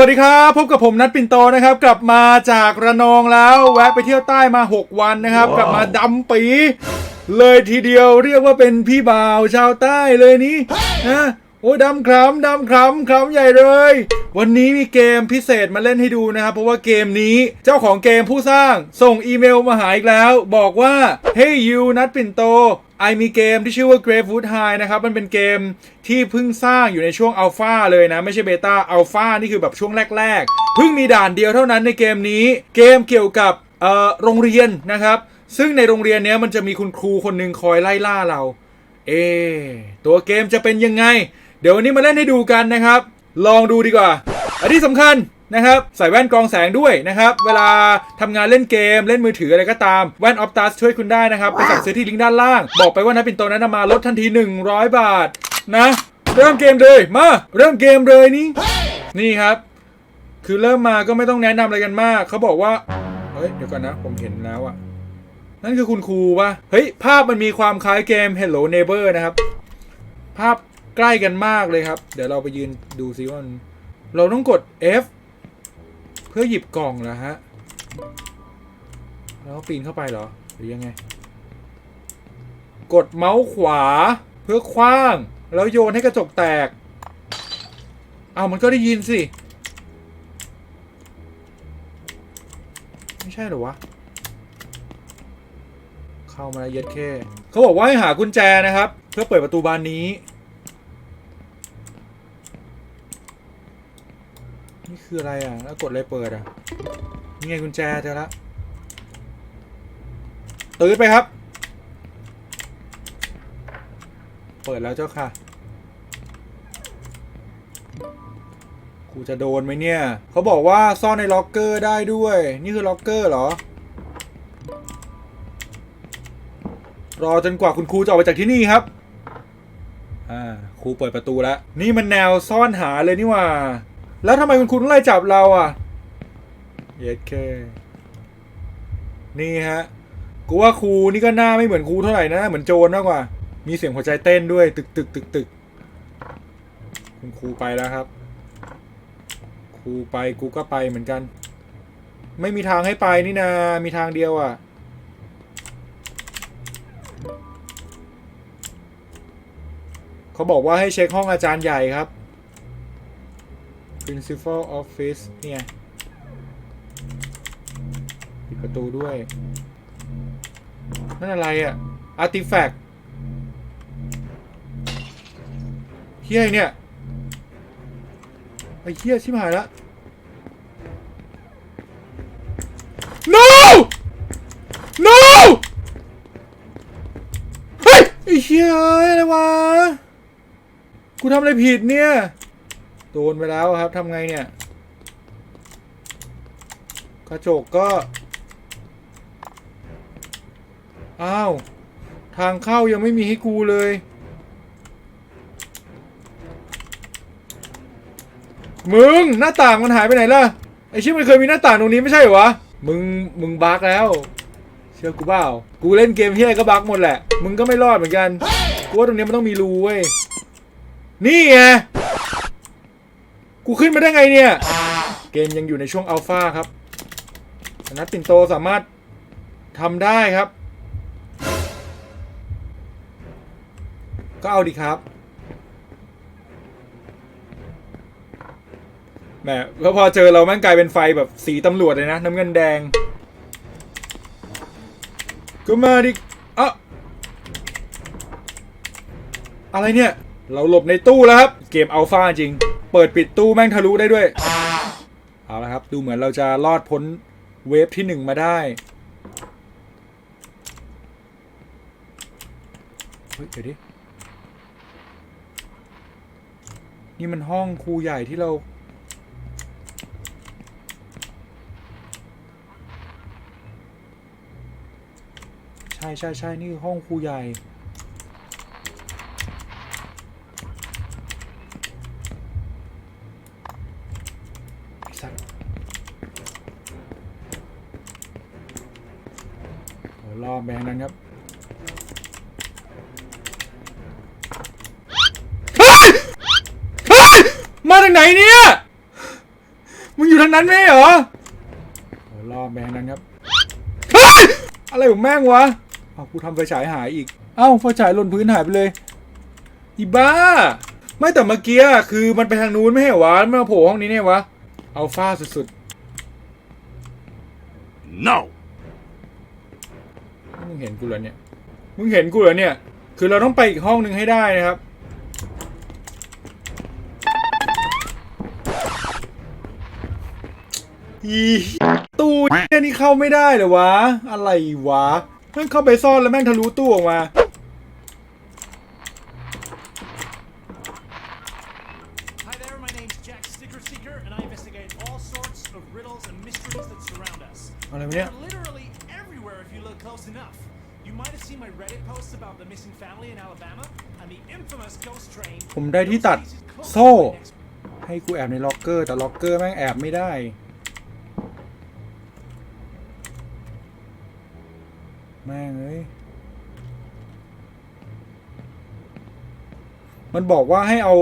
สวัสดีครับพบกับผมนัดปินโตนะครับ กลับมาจากระนองแล้ว แวะไปเที่ยวใต้มา 6 วันนะครับ กลับมาดำปี เลยทีเดียวเรียกว่าเป็นพี่บ่าวชาวใต้เลยนี่นะ โอ้ยดำคล้ำดำคล้ำคล้ำใหญ่เลย วันนี้มีเกมพิเศษมาเล่นให้ดูนะครับ เพราะว่าเกมนี้เจ้าของเกมผู้สร้างส่งอีเมลมาหาอีกแล้ว บอกว่า Hey you นัดปิ่นโตไอมีเกมที่ชื่อว่า Gravewood High นะครับ มันเป็นเกมที่เพิ่งสร้างอยู่ในช่วงอัลฟาเลยนะ ไม่ใช่เบต้าอัลฟานี่คือแบบช่วงแรกๆเพิ่งมีด่านเดียวเท่านั้นในเกมนี้ เกมเกี่ยวกับโรงเรียนนะครับ ซึ่งในโรงเรียนเนี้ยมันจะมีคุณครูคนหนึ่งคอยไล่ล่าเรา เอ ตัวเกมจะเป็นยังไง เดี๋ยววันนี้มาเล่นให้ดูกันนะครับ ลองดูดีกว่า อันที่สำคัญนะครับใส่แว่นกรองแสงด้วยนะครับ เวลาทำงานเล่นเกมเล่นมือถืออะไรก็ตาม แว่นออฟตัสช่วยคุณได้นะครับ ไปสั่งซื้อที่ลิงก์ด้านล่าง บอกไปว่านัดปินโตนั้นนำมาลดทันที 100 บาทนะ เริ่มเกมเลยมา เริ่มเกมเลยนี่นี่ครับ คือเริ่มมาก็ไม่ต้องแนะนำอะไรกันมาก เขาบอกว่าเฮ้ยเดี๋ยวก่อนนะ ผมเห็นแล้วอะนั่นคือคุณครูปะเฮ้ยภาพมันมีความคล้ายเกม Hello Neighbor นะครับ ภาพ ใกล้กันมากเลยครับ เดี๋ยวเราไปยืนดูซิว่าเราต้องกด F เพื่อหยิบกล่องเหรอฮะ แล้วปีนเข้าไปเหรอ หรือยังไง กดเมาส์ขวาเพื่อคว้าง แล้วโยนให้กระจกแตก เอามันก็ได้ยินสิ ไม่ใช่หรอวะ เข้ามาแล้วเย็ดแค่ เขาบอกว่าให้หากุญแจนะครับ เพื่อเปิดประตูบานนี้ นี่คืออะไรอะ แล้วกดอะไรเปิดอะ นี่ไงกุญแจเจอละตื่นไปครับ เปิดแล้วเจ้าค่ะ กูจะโดนไหมเนี่ย เขาบอกว่าซ่อนในล็อกเกอร์ได้ด้วย นี่คือล็อกเกอร์เหรอ รอจนกว่าคุณครูจะออกไปจากที่นี่ครับ อ่า ครูเปิดประตูแล้ว นี่มันแนวซ่อนหาเลยนี่ว่า แล้วทำไมคุณครูต้องไล่จับเราอะเย็ดเคนี่ฮะ กูว่าครูนี่ก็หน้าไม่เหมือนครูเท่าไหร่นะ เหมือนโจรมากกว่า มีเสียงหัวใจเต้นด้วย ตึกตึกตึกตึกคุณครูไปแล้วครับ ครูไปกูก็ไปเหมือนกัน ไม่มีทางให้ไปนี่นา มีทางเดียวอะ เขาบอกว่าให้เช็คห้องอาจารย์ใหญ่ครับ principal office เนี่ยปิดประตูด้วย นั่นอะไรอะ artifact เฮียเนี่ยไอ้เฮียชิบหายละ no no เฮ้ยไอ้เฮียอะไรวะ กูทำอะไรผิดเนี่ย โดนไปแล้วครับทำไงเนี่ย กระจกก็ อ้าว ทางเข้ายังไม่มีให้กูเลย มึง หน้าต่างมันหายไปไหนล่ะ ไอชิมันเคยมีหน้าต่างตรงนี้ไม่ใช่เหรอวะ มึง มึงบั๊กแล้ว เชื่อกูเปล่า กูเล่นเกมที่ไหนก็บั๊กหมดแหละ มึงก็ไม่รอดเหมือนกัน กูว่าตรงนี้มันต้องมีรูเว้ย นี่ไง กูขึ้นมาได้ไงเนี่ย เกมยังอยู่ในช่วงอัลฟาครับนัดปิ่นโตสามารถทำได้ครับ ก็เอาดีครับแหมแล้วพอเจอเราแม่งกลายเป็นไฟแบบสีตำรวจเลยนะ น้ำเงินแดง ก็มาดิอะอะไรเนี่ย เราหลบในตู้แล้วครับ เกมอัลฟาจริง เปิดปิดตู้แม่งทะลุได้ด้วย เอาละครับ ดูเหมือนเราจะรอดพ้นเวฟที่หนึ่งมาได้เฮ้ยเดี๋ยวดิ นี่มันห้องครูใหญ่ที่เรา ใช่ใช่ใช่นี่คือห้องครูใหญ่ ไอ้สัตว์โอ้รอบไปทางนั้นครับ เฮ้ย เฮ้ย มาจากไหนเนี่ย อยู่ทางนั้นไหมเหรอโอ้รอบไปทางนั้นครับเฮ้ยอะไรของแม่งวะเอากูทำไฟฉายหายอีก เอ้าไฟฉายหล่นพื้นหายไปเลยอีบ้า ไม่แต่เมื่อกี้อะคือมันไปทางนู้นไม่ใช่เหรอวะมันมาโผล่ห้องนี้เนี่ยวะเอาฟ้าสุด No! ๆมึงเห็นกูเหรอเนี่ย มึงเห็นกูเหรอเนี่ย คือเราต้องไปอีกห้องหนึ่งให้ได้นะครับ อีตู้เนี่ยนี่เข้าไม่ได้เหรอวะ อะไรวะแม่งเข้าไปซ่อนแล้วแม่งทะลุตู้ออกมา Hi there, my name's Jack Sticker Seeker, and I investigate all sorts of riddles and mysteries that surround us. อะไรวะเนี่ย They're literally everywhere if you look close enough. You might have seen my Reddit posts about the missing family in Alabama and the infamous ghost train. ผมได้ที่ตัด Those cases close โซ่ by next ให้กูแอบในล็อกเกอร์ แต่ล็อกเกอร์แม่งแอบไม่ได้ แม่งเอ้ย มันบอกว่าให้เอา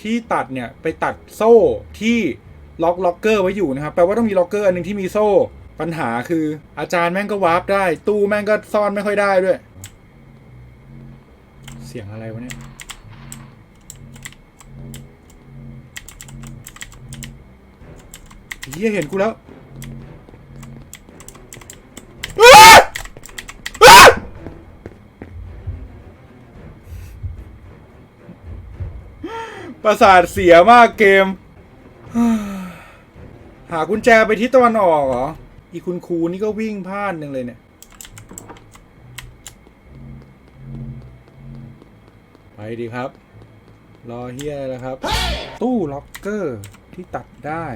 ที่ตัดเนี่ยไปตัดโซ่ที่ล็อกล็อกเกอร์ไว้อยู่นะครับ แปลว่าต้องมีล็อกเกอร์อันหนึ่งที่มีโซ่ ปัญหาคืออาจารย์แม่งก็วาร์ปได้ ตู้แม่งก็ซ่อนไม่ค่อยได้ด้วย เสียงอะไรวะเนี่ยเฮียเห็นกูแล้วอ้าอ้า ประสาทเสียมากเกม หากุญแจไปทิศตะวันออกเหรอ อีคุณครูนี่ก็วิ่งพลาดหนึ่งเลยเนี่ย ไปดีครับ รอเฮียอะไรล่ะครับ ตู้ล็อกเกอร์ที่ตัดได้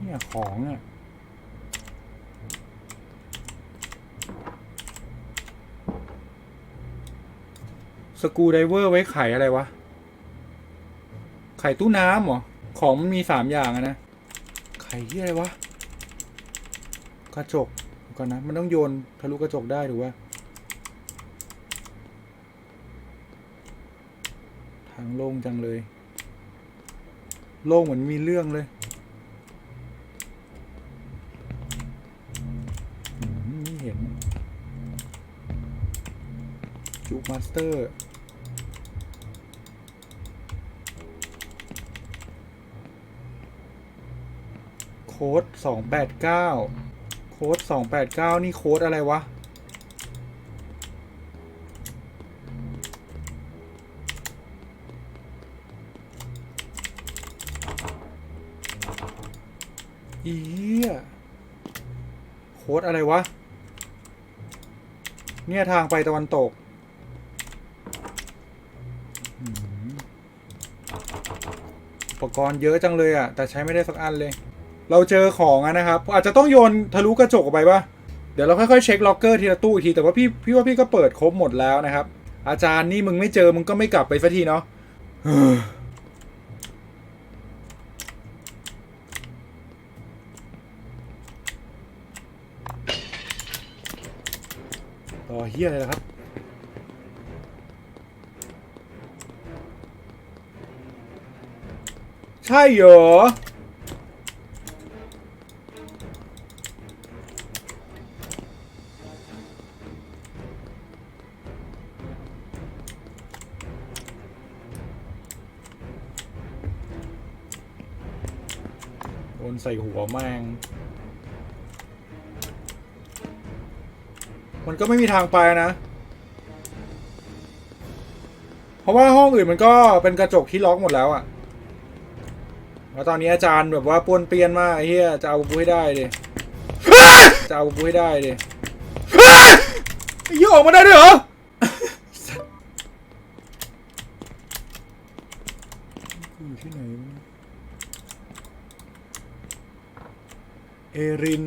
เนี่ยของอะ สกูไดเวอร์ไว้ไขอะไรวะ ไขตู้น้ำเหรอ ของมันมีสามอย่างอะนะ ไขที่อะไรวะ กระจกก่อนนะ มันต้องโยนทะลุกระจกได้ถูกปะทางโล่งจังเลย โล่งเหมือนมีเรื่องเลยไม่เห็นจูมาสเตอร์ ค้ดสองแปดเก้าโค้ดสองแปดเก้านี่โค้ดอะไรวะ อีเหี้ยโค้ดอะไรวะ เนี่ยทางไปตะวันตกอืมอุปกรณ์เยอะจังเลยอะ แต่ใช้ไม่ได้สักอันเลย เราเจอของนะครับ อาจจะต้องโยนทะลุกระจกออกไปปะเดี๋ยวเราค่อยๆเช็คล็อกเกอร์ทีละตู้อีกทีแต่ว่าพี่พี่ว่าพี่ก็เปิดครบหมดแล้วนะครับ อาจารย์นี่มึงไม่เจอมึงก็ไม่กลับไปสักทีเนาะเฮ้อต่อเฮียอะไรล่ะครับใช่เหรอ หัวแมงมันก็ไม่มีทางไปนะ เพราะว่าห้องอื่นมันก็เป็นกระจกที่ล็อกหมดแล้วอะแล้วตอนนี้อาจารย์แบบว่าป้วนเปี้ยนมากไอ้เหี้ยจะเอากูให้ได้ดิ จะเอากูให้ได้ดิไอ้เหี้ยออกมาได้ด้วยเหรอกูอยู่ที่ไหนวะ เอริน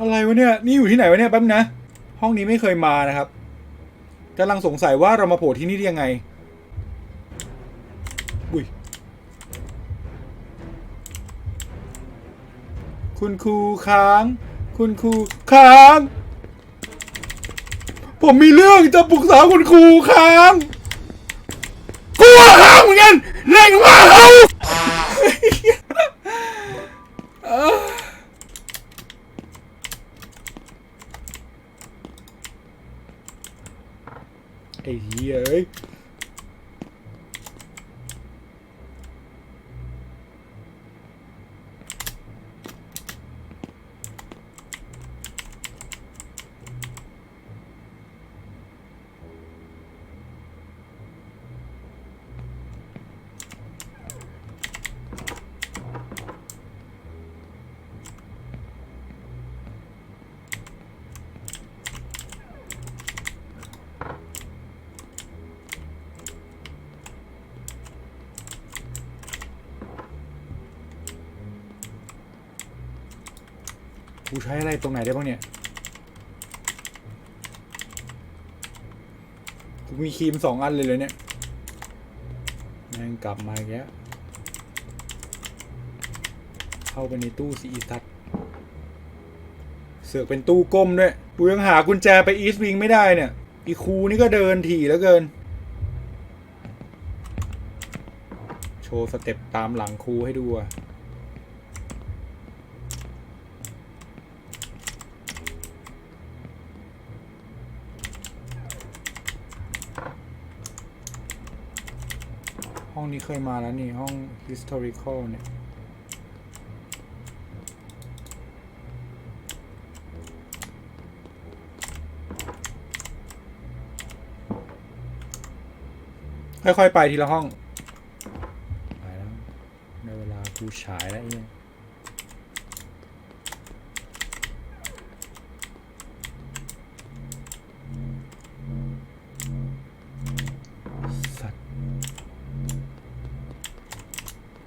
อะไรวะเนี่ย นี่อยู่ที่ไหนวะเนี่ยแป๊บนะ ห้องนี้ไม่เคยมานะครับกำลังสงสัยว่าเรามาโผล่ที่นี่ได้ยังไง อุ้ย คุณครูค้าง คุณครูค้าง ผมมีเรื่องจะปรึกษาคุณครูค้าง กลัวค้างเหมือนกันเร่งมากเขาไอ้เหี้ยเอ้ย กูใช้อะไรตรงไหนได้บ้างเนี่ยกูมีครีมสองอันเลยเลยเนี่ยแม่งกลับมาอีกแล้วเข้าไปในตู้สีสัตว์เสือกเป็นตู้ก้มด้วย กูยังหากุญแจไปอีสวิงไม่ได้เนี่ยอีครูนี่ก็เดินถี่แล้วเกิน โชว์สเต็ปตามหลังครูให้ดูอะ ห้องนี้เคยมาแล้วนี่ ห้อง historical เนี่ย ค่อย ๆ ไปทีละห้อง ไปแล้วในเวลากูฉายแล้วไอ้เนี่ยสัตว์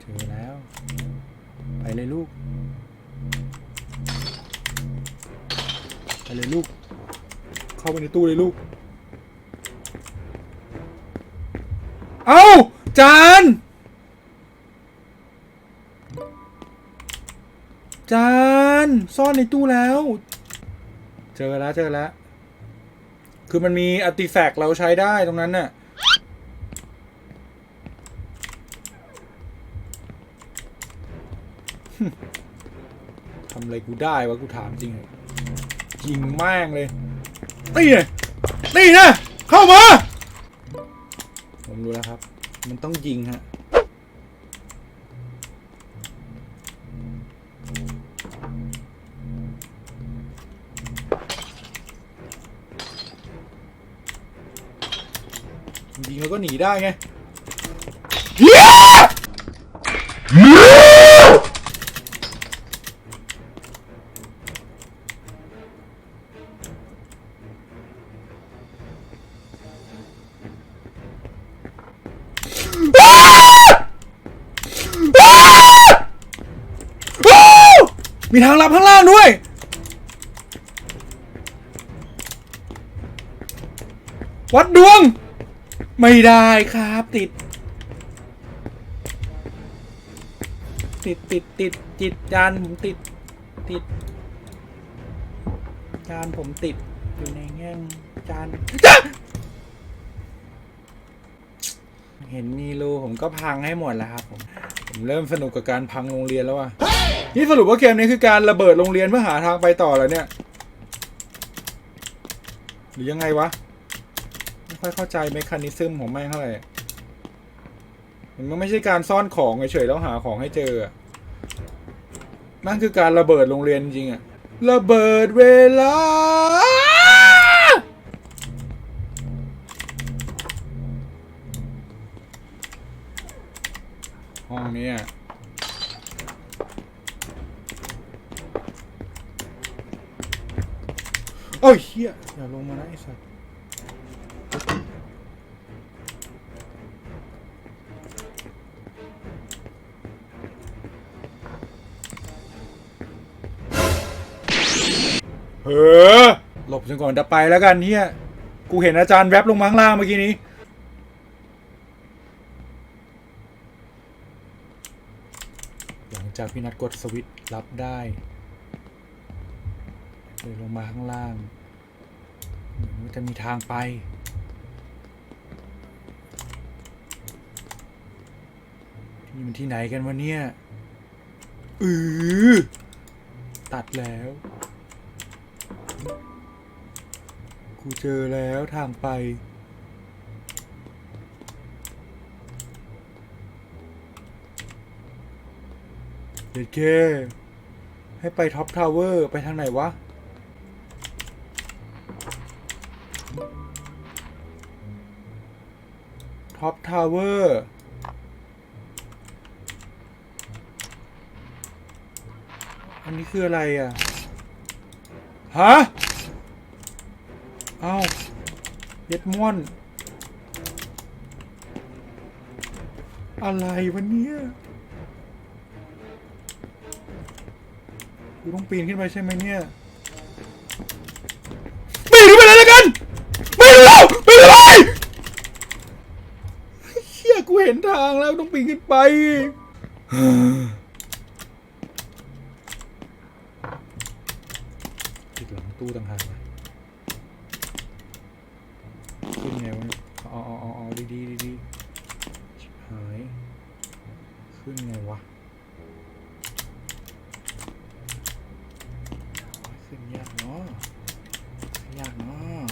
เจอแล้ว ไป เลยลูก ไปเลยลูก เข้าไปในตู้เลยลูก เอ้า จาน จาน ซ่อนในตู้แล้ว เจอแล้วเจอแล้ว คือมันมีอาร์ติแฟกต์เราใช้ได้ตรงนั้นน่ะ อะไรกูได้วะกูถามจริงเลยยิงแม่งเลยนี่ไงนี่นะเข้ามา ผมรู้แล้วครับ มันต้องยิงฮะยิงแล้วก็หนีได้ไง มีทางลับข้างล่างด้วย วัดดวง ไม่ได้ครับติด ติดติดติดจิตจานผมติด ติด จานผมติด อยู่ในแง่งจานจเห็นมีรูผมก็พังให้หมดแล้วครับผม ผมเริ่มสนุกกับการพังโรงเรียนแล้วว่ะนี่สรุปว่าเกมนี้คือการระเบิดโรงเรียนเพื่อหาทางไปต่อแล้วเนี่ย หรือยังไงวะ ไม่ค่อยเข้าใจเมคานิซึมของแม่งเท่าไหร่ มันไม่ใช่การซ่อนของเฉยๆแล้วหาของให้เจอ นั่นคือการระเบิดโรงเรียนจริงอะระเบิดเวลา ห้องนี้อะ โอ้ยเฮียอย่าลงมานะไอ้สัสเฮ้อหลบจนก่อนจะไปแล้วกันเฮียกูเห็นอาจารย์แรปลงมาข้างล่างเมื่อกี้นี้หลังจากพี่นัดกดสวิตช์รับได้เดินลงมาข้างล่าง จะมีทางไป นี่มันที่ไหนกันวะเนี่ย อือตัดแล้ว กูเจอแล้วทางไป เด็ดเคให้ไปท็อปทาวเวอร์ ไปทางไหนวะาวเวอร์อันนี้คืออะไรอะ ฮะ เอ้าเย็ดม่อนอะไรวะเนี่ยกูต้องปีนขึ้นไปใช่ไหมเนี่ย ไม่รู้ไปเลยแล้วกัน ไม่รู้ไม่เป็นไรเฮียกูเห็นทางแล้วต้องปีนขึ้นไป ติดหลังตู้ต่างหากขึ้นไงวะอ๋ออ๋อออออดีดีดีดีหายขึ้นไงวะ ขึ้นยากเนาะยากเนาะ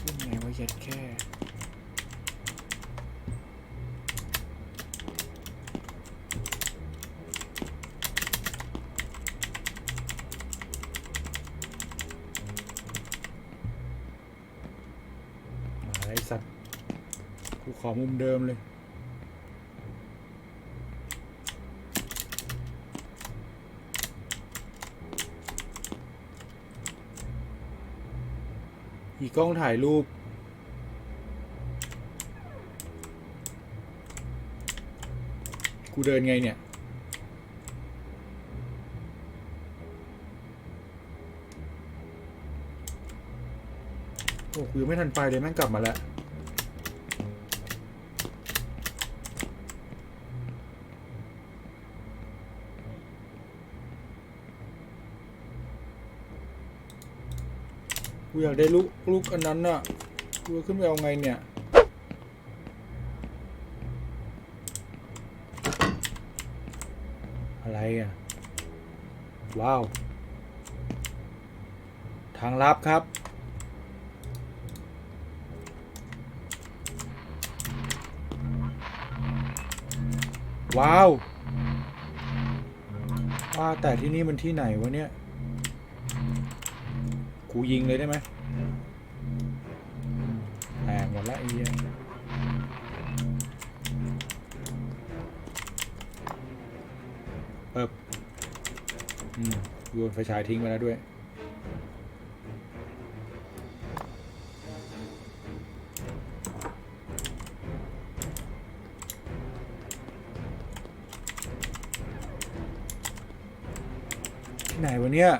ขึ้นไงวะเย็ดแค่ อะไรสัตว์ กู ขอมุมเดิมเลยอีกกล้องถ่ายรูป กูเดินไงเนี่ย โอ้กูยังไม่ทันไปเลยแม่งกลับมาแล้ว อยากได้ลูกลูกอันนั้นน่ะกูขึ้นไปเอาไงเนี่ย อะไรอะ ว้าว ทางลับครับว้าวว่าแต่ที่นี่มันที่ไหนวะเนี่ย กูยิงเลยได้ไหมแตกหมดละไอ้เหี้ยเอิบอืมโยนไฟฉายทิ้งไปแล้วด้วย ที่ไหนวะเนี่ย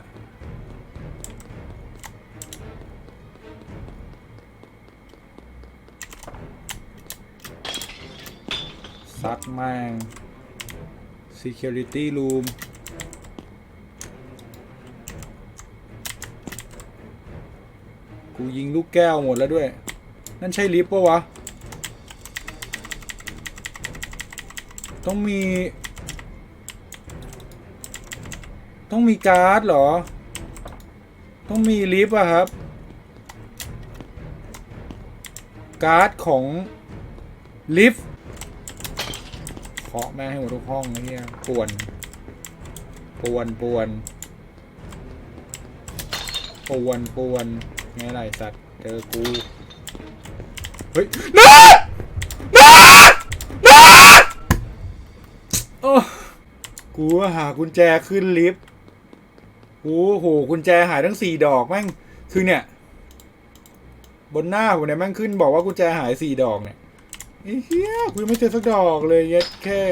แม่ง Security Room กูยิงลูกแก้วหมดแล้วด้วย นั่นใช่ลิฟต์ปะวะ ต้องมี ต้องมีการ์ดเหรอ ต้องมีลิฟต์อะครับ การ์ดของลิฟต์ เคาะแม่ให้หมดทุกห้องไอ้เนี่ยป่วนป่วนป่วนป่วนป่วนไงไรสัตว์เจอกูเฮ้ยน้าน้าน้าโอ้กูหากุญแจขึ้นลิฟต์กูโหกุญแจหายทั้งสี่ดอกแม่งคือเนี่ย บนหน้าผมเนี่ยแม่งขึ้นบอกว่ากุญแจหายสี่ดอกเนี่ย ไอ้เฮียกูยังไม่เจอสักดอกเลยเย็ดแค่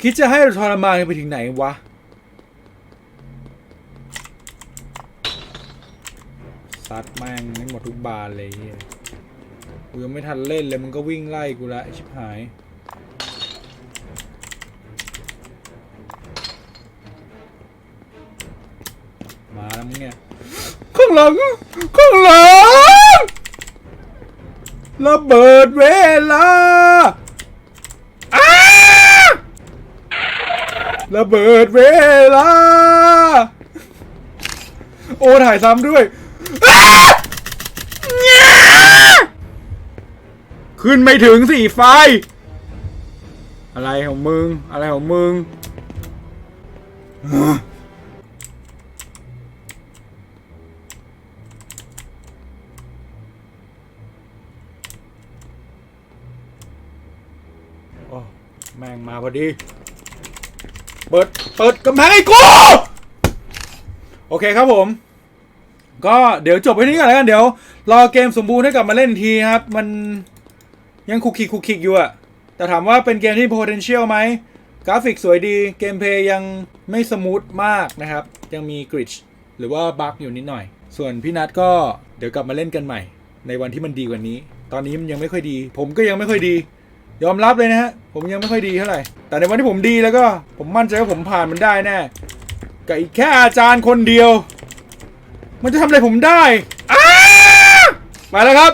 คิดจะให้เราทรมานกันไปถึงไหนวะ ซัดแม่งไม่หมดทุกบานเลยเหี้ยกูยังไม่ทันเล่นเลยมันก็วิ่งไล่กูละไอ้ชิบหายอแล้วมึงเนี่ยข้างหลังข้างหลัง ระเบิดเวลาระเบิดเวลา โอ้ถ่ายซ้ำด้วย ขึ้นไม่ถึงสี่ไฟ อะไรของมึง อะไรของมึง โอ้ แม่งมาพอดี เปิด เปิดกำแพงให้กู โอเคครับผม ก็เดี๋ยวจบไปนี้ก่อนแล้วกัน เดี๋ยว รอเกมสมบูรณ์ให้กลับมาเล่นทีครับ มันยังคุกคิกคุกคิกอยู่อะแต่ถามว่าเป็นเกมที่ potential ไหม กราฟิกสวยดี เกมเพย์ยังไม่สมูทมากนะครับ ยังมีกริชหรือว่าบั๊กอยู่นิดหน่อย ส่วนพี่นัทก็เดี๋ยวกลับมาเล่นกันใหม่ ในวันที่มันดีกว่านี้ ตอนนี้มันยังไม่ค่อยดี ผมก็ยังไม่ค่อยดี ยอมรับเลยนะฮะ ผมยังไม่ค่อยดีเท่าไหร่ แต่ในวันที่ผมดีแล้วก็ ผมมั่นใจว่าผมผ่านมันได้แน่กับอีกแค่อาจารย์คนเดียว มันจะทำอะไรผมได้อ้าไปแล้วครับ